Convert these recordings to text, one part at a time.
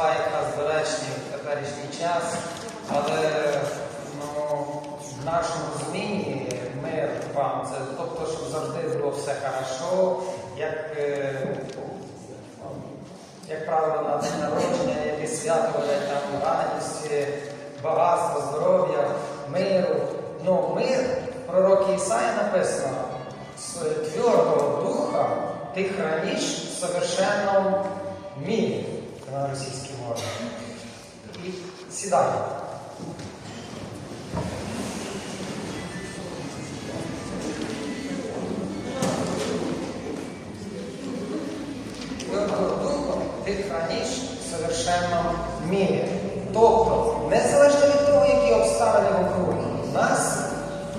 слова якраз доречні в теперішній час, але ну, в нашому розумінні мир вам це тобто, щоб завжди було все хорошо, як, е, як правило, на день народження, як і свято, як там радості, багатства, здоров'я, миру. Ну, мир, в пророкі Ісаї написано, з твердого духа ти храниш в совершенному мірі на російській мові. Твердого духу ти храниш в совершенному мірі. Тобто, незалежно від того, які обставини вокруг нас,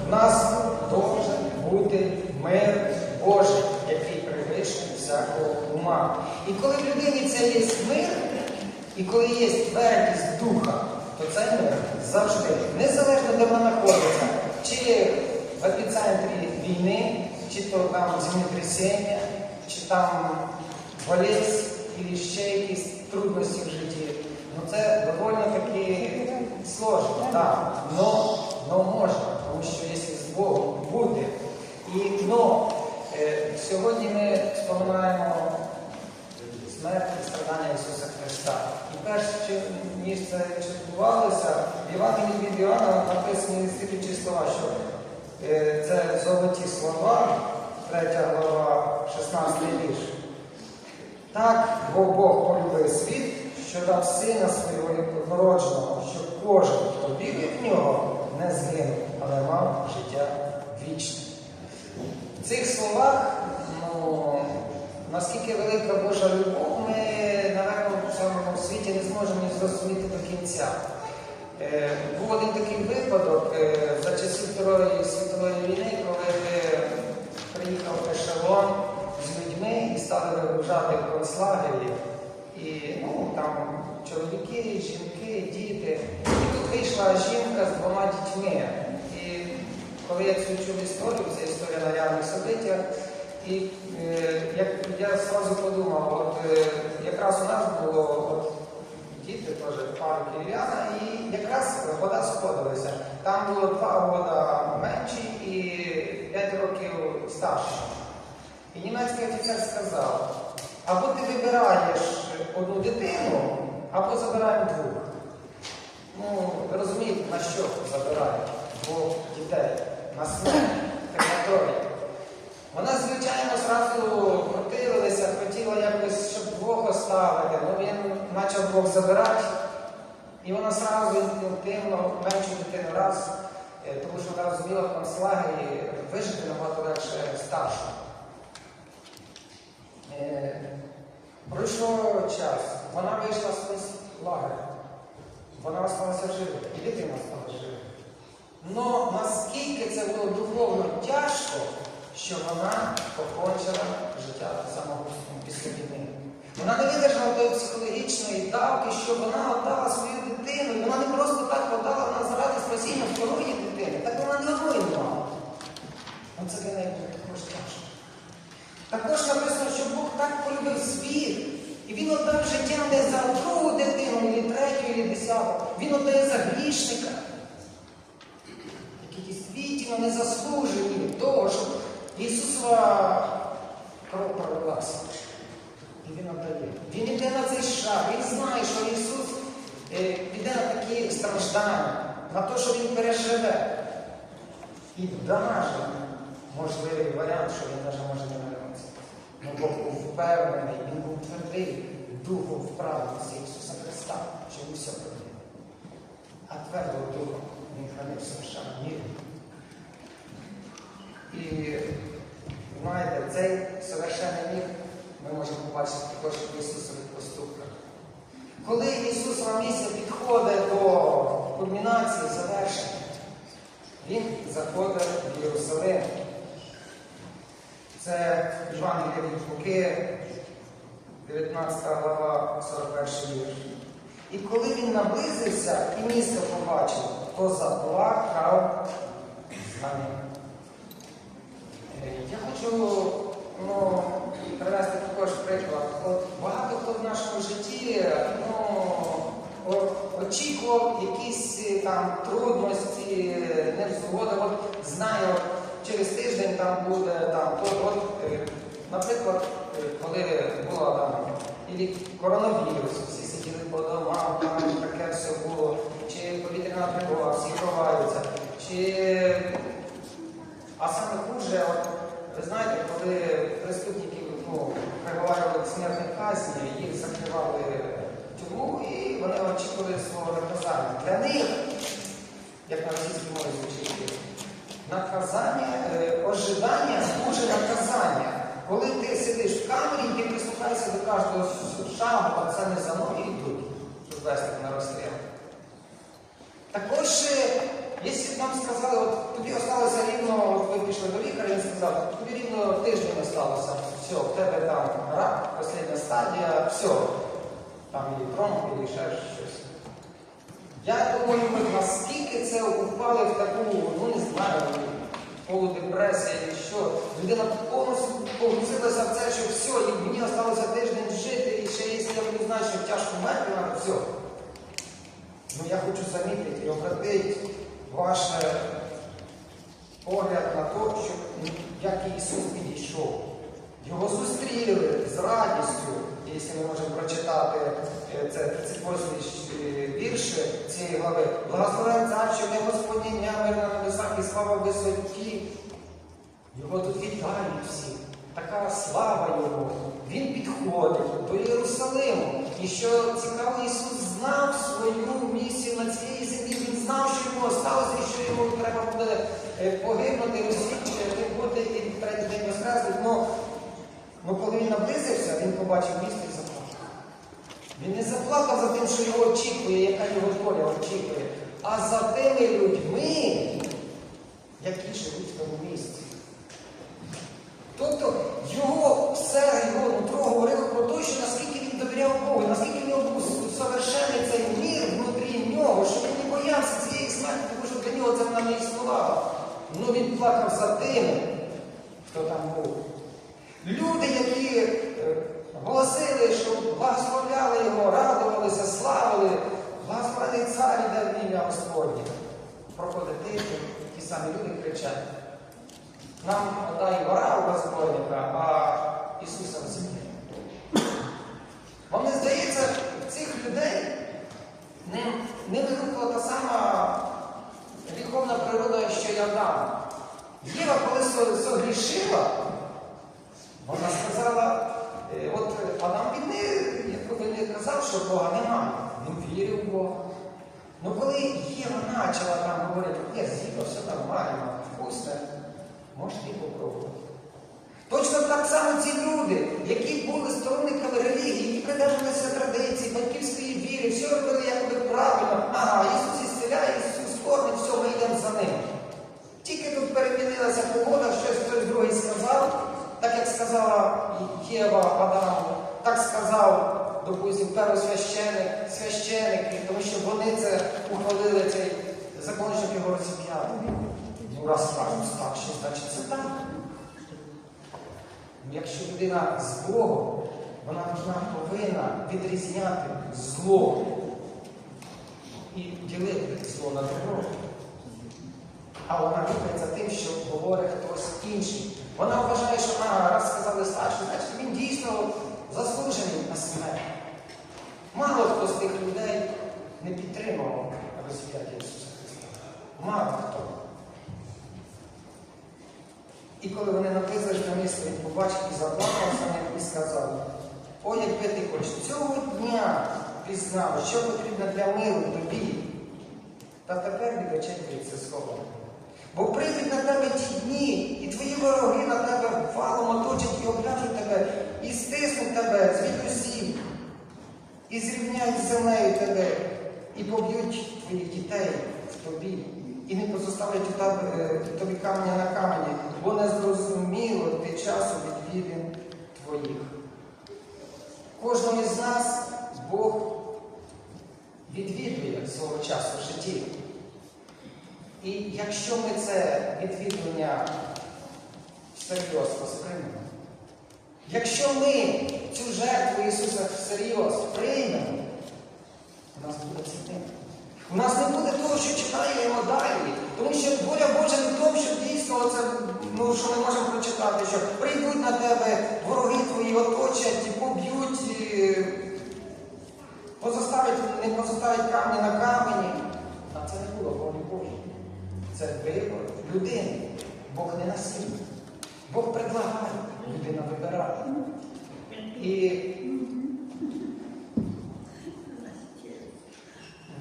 в нас должен бути мир Божий, який перевищує всякого ума. І коли в людині це є і коли є твердість духа, то це мир завжди, незалежно де вона знаходиться, чи в епіцентрі війни, чи то там землетрясіння, чи там болезнь, і ще якісь трудності в житті. Ну це доволі таки сложно, так. Но, но можна, тому що якщо з Богом бути. І но, е, сьогодні ми споминаємо смерть і страдання Ісуса Христа. І перш чи- ніж це відбувалося, в Євангелії від Іоанна написані слідчі слова, що е, це золоті слова, 3 глава, 16 вірш. Так, бо Бог полюбив світ, що дав сина свого однородженого, щоб кожен, хто вірить в нього, не згинув, але мав життя вічне. В цих словах, ну, наскільки велика Божа любов, ми, напевно, в цьому світі не зможемо зрозуміти до кінця. Е, був один такий випадок е, за часів Второї світової війни, коли приїхав ешелон з людьми і вигружати в концлагері. І ну, там чоловіки, жінки, діти. І тут вийшла жінка з двома дітьми. І коли я цю чув історію, це історія на реальних событиях, і е, як я одразу подумав, от е, якраз у нас було от, діти теж пару київляна, і якраз вода сходилася. Там було два года менші і п'ять років старші. І німецький офіцер сказав, або ти вибираєш одну дитину, або забираємо двох. Ну, розумієте, на що забирають двох дітей? На смерть, крематорій. Вона, звичайно, зразу противилася, хотіла якось, щоб двох оставити, ну він почав двох забирати. І вона зразу інтуїтивно меншу дитину раз, е, тому що вона розуміла в концлагері вижити набагато легше старшу. Е, Пройшов час, вона вийшла з концлагеря. Вона залишилася жива, і дитина стала жива. Но наскільки це було духовно тяжко, що вона покончила життя самогубством після війни. Вона не видержала тої психологічної давки, що вона отдала свою дитину, вона не просто так отдала, вона заради спасіння второї дитини. Так вона не мала. Оце для неї було також тяжко. Також написано, що Бог так полюбив світ. І він отдав життя не за другу дитину, ні третю, ні десяту. Він отдає за грішника, які дійсно не заслужені того, щоб Ісусова кров пролилася. І він отдає. Він йде на цей шлях, він знає, що Ісус е, піде на такі страждання, на те, що Він переживе. І навіть можливий варіант, що він навіть може не Ну Бог був впевнений, він був твердий духом вправності Ісуса Христа, що все. А твердого духом він хранив совершенно міру. І знаєте, цей совершенний мір ми можемо побачити також в Ісусових поступках. Коли Ісусова місія підходить до кульмінації, завершення, Він заходить в Єрусалим. Це від Луки, 19 глава, 41 вірш. І коли він наблизився і місто побачив, то заплакав з нами. Е, Я хочу ну, привести також приклад. От багато хто в нашому житті ну, очікував якісь е, там трудності, невзгоди. От знаю, от через тиждень там буде там то, от, е, наприклад, е, коли була там і коронавірус, всі сиділи по домам, там таке все було, чи повітряна тривога, всі ховаються, чи а саме хуже, ви знаєте, коли преступників ну, приговарювали до смертної казні, їх закривали тюрму і вони очікували свого наказання. Для них, як на російській мові звучить, наказання, е, ожидання хуже наказання. Коли ти сидиш в камері ти прислухаєшся до кожного шагу, а це не за ноги йдуть, щоб вести на розстріл. Також, е, якщо б нам сказали, от тобі осталося рівно, от ви пішли до лікаря, він сказав, тобі рівно тиждень осталося, все, в тебе там рак, остання стадія, все. Там і тромб, і ще щось. Я думаю, наскільки це упали в таку, ну не знаю, полудепресія і що. Людина повністю погрузилася в це, що все, і мені залишилося тиждень жити, і ще якщо я не знаю, що тяжко мерти, треба все. Ну я хочу замітити і обратити ваш е, погляд на те, що ну, як Ісус підійшов. Його зустріли з радістю, якщо ми можемо прочитати е, це 38 вірш цієї глави. Благословен цар, що не Господнє ім'я, мир на небесах і слава в висоті. Його тут вітають всі. Така слава Його. Він підходить до Єрусалиму. І що цікаво, Ісус знав свою місію на цій землі. Він знав, що йому осталося, і що йому треба буде е, погибнути, розсвідчити, бути і третій день воскреснути. Ну, коли він наблизився, він побачив заплакав. Він не заплакав за тим, що його очікує, яка його доля очікує, а за тими людьми, які живуть в тому місці. Тобто його все, його нутро говорило про те, що наскільки він довіряв Богу, наскільки в нього був совершенний цей мір внутрі нього, що він не боявся цієї смерті, тому що для нього це вона не існувала. Ну він плакав за тим, хто там був. Люди, які е, голосили, що благословляли його, радувалися, славили, благословений цар іде в ім'я Господнє. Проходить тиждень, ті самі люди кричать. Нам дай вора у розбойника, а Ісуса в землі. Не здається, цих людей не, не виникла та сама гріховна природа, що й Адам. Єва, коли со- согрішила, вона сказала, е, от Адам він не, якби не казав, що Бога немає. Він вірив в Бога. Ну коли Єва почала там говорити, є з'їла, все нормально, вкусне, можете і попробувати. Точно так само ці люди, які були сторонниками релігії, які придержувалися традицій, батьківської віри, все робили якби правильно. Ага, Ісус ісціляє, Ісус кормить, все, ми йдемо за ним. Тільки тут перемінилася погода, щось хтось другий сказав, так як сказала Єва допустим, первосвященик, священики, тому що вони це ухвалили цей закон, щоб його розіп'яти. Ну, раз кажуть так, що значить це так. Ну, Якщо людина з Богом, вона вона повинна відрізняти зло і ділити зло на добро. А вона рухається тим, що говорить хтось інший. Вона вважає, що а, раз сказали старший, значить він дійсно заслужений на смерть. Мало хто з тих людей не підтримував розп'яття Ісуса Христа. Мало хто. І коли вони наблизились до місця, він побачив і заплакав за ним і сказав, о, якби ти хоч цього дня пізнав, що потрібно для миру тобі, та тепер від це сховано. Бо прийдуть на тебе ті дні, і твої вороги на тебе валом оточать і обляжуть тебе, і стиснуть тебе звідусіль, і зрівняють землею тебе, і поб'ють твоїх дітей в тобі, і не позоставлять е, тобі каменя на камені, бо не зрозуміло ти часу відвідин твоїх. Кожного із нас Бог відвідує свого часу в житті. І якщо ми це відвідування всерйоз сприймемо, якщо ми цю жертву Ісуса всерйоз приймемо, у нас буде цінити. У нас не буде того, що чекаємо далі. Тому що воля Божа не в тому, що дійсно це, ну, що ми можемо прочитати, що прийдуть на тебе, вороги твої оточать, і поб'ють, і позаставить, не позаставить камні на камені. А це не було волі Божої. Це вибор людини. Бог не насильник. Бог предлагає, людина вибирає. І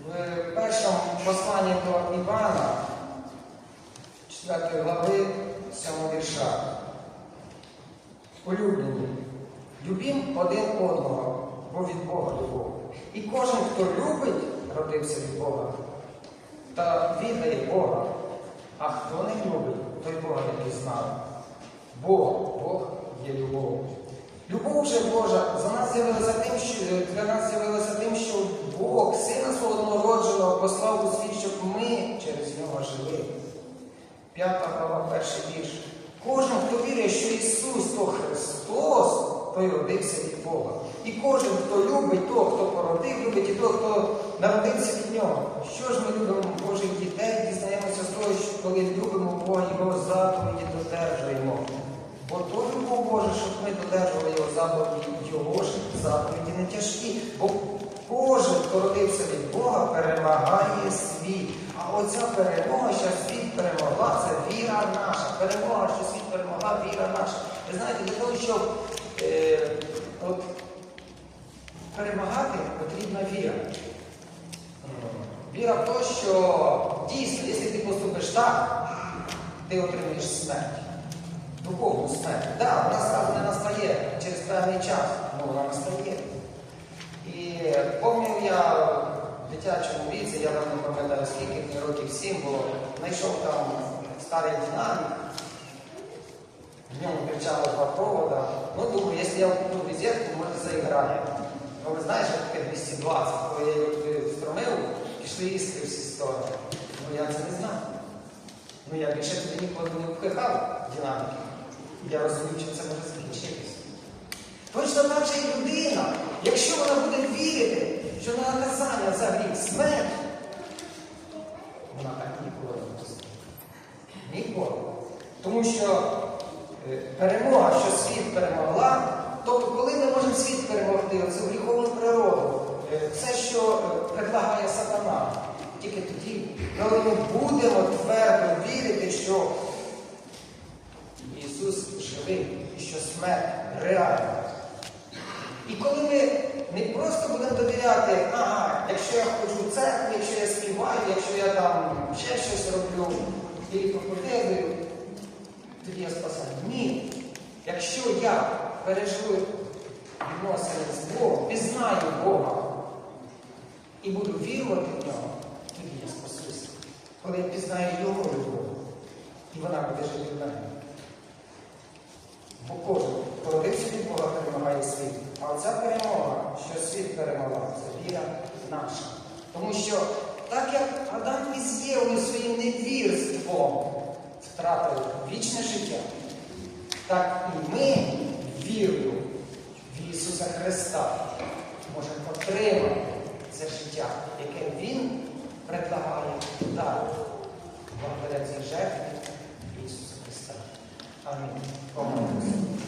в першому посланні до Івана, 4 глави, 7 вірша. Улюблені, любім один одного, бо від Бога любов. І кожен, хто любить, родився від Бога та віддає Бога. А хто не любить, той Бога не пізнав. Бо Бог є любов. Любов же Божа за нас з'явилася тим, що для нас з'явилася тим, що Бог, сина свого однородженого, послав у світ, щоб ми через нього жили. П'ята глава, перший вірш. Кожен, хто вірить, що Ісус то Христос, той родився від Бога. І кожен, хто любить того, хто породив, любить і того, хто народився від нього. Що ж ми любимо Божих дітей, дізнаємося з того, що коли любимо Бога, Його заповіді додержуємо. Бо Боже, щоб ми додержували його заповіді, його ж заповіді не тяжкі. Бо кожен, хто родився від Бога, перемагає світ. А оця перемога, що світ перемогла, це віра наша. Перемога, що світ перемогла, віра наша. Ви знаєте, для того, щоб е, от, перемагати, потрібна віра. Віра в те, що дійсно, якщо ти поступиш так, ти отримаєш смерть. Духовну смерть. Так, да, вона зразу не настає через певний час, але вона настає. І пам'ятаю я в дитячому віці, я там не пам'ятаю скільки років сім було, знайшов там старий динамік, в ньому кричало два провода. Ну, думаю, якщо я куплю візитку, може заіграє. Ну, ви знаєте, таке 220, коли я його туди встромив, пішли іскри всі сторони. Ну я це не знав. Ну я більше туди ніколи не впихав динаміки. Я розумів, що це може закінчитися. Точно так же і людина, якщо вона буде вірити, що на наказання за гріх смерть, вона так ніколи не допустить. Ніколи. Тому що е, перемога, що світ перемогла, тобто, коли ми можемо світ перемогти, оцю гріховну природу, все, що е, предлагає сатана, тільки тоді, коли ми будемо твердо вірити, що і що смерть реальна. І коли ми не просто будемо довіряти, ага, якщо я ходжу в церкву, якщо я співаю, якщо я там ще щось роблю, і проповідую, тоді я спасаю. Ні. Якщо я переживу відносини з Богом, пізнаю Бога і буду вірувати в нього, тоді я спасуся. Коли я пізнаю Його любов, і вона буде жити в мене. Бо кожен, хто родився від Бога, перемагає світ. А оця перемога, що світ перемогла, це віра наша. Тому що так як Адам і Євою своїм невірством втратили вічне життя, так і ми вірою в Ісуса Христа можемо отримати це життя, яке Він предлагає дати благодаря цій жертві Ісуса Amém. Amém.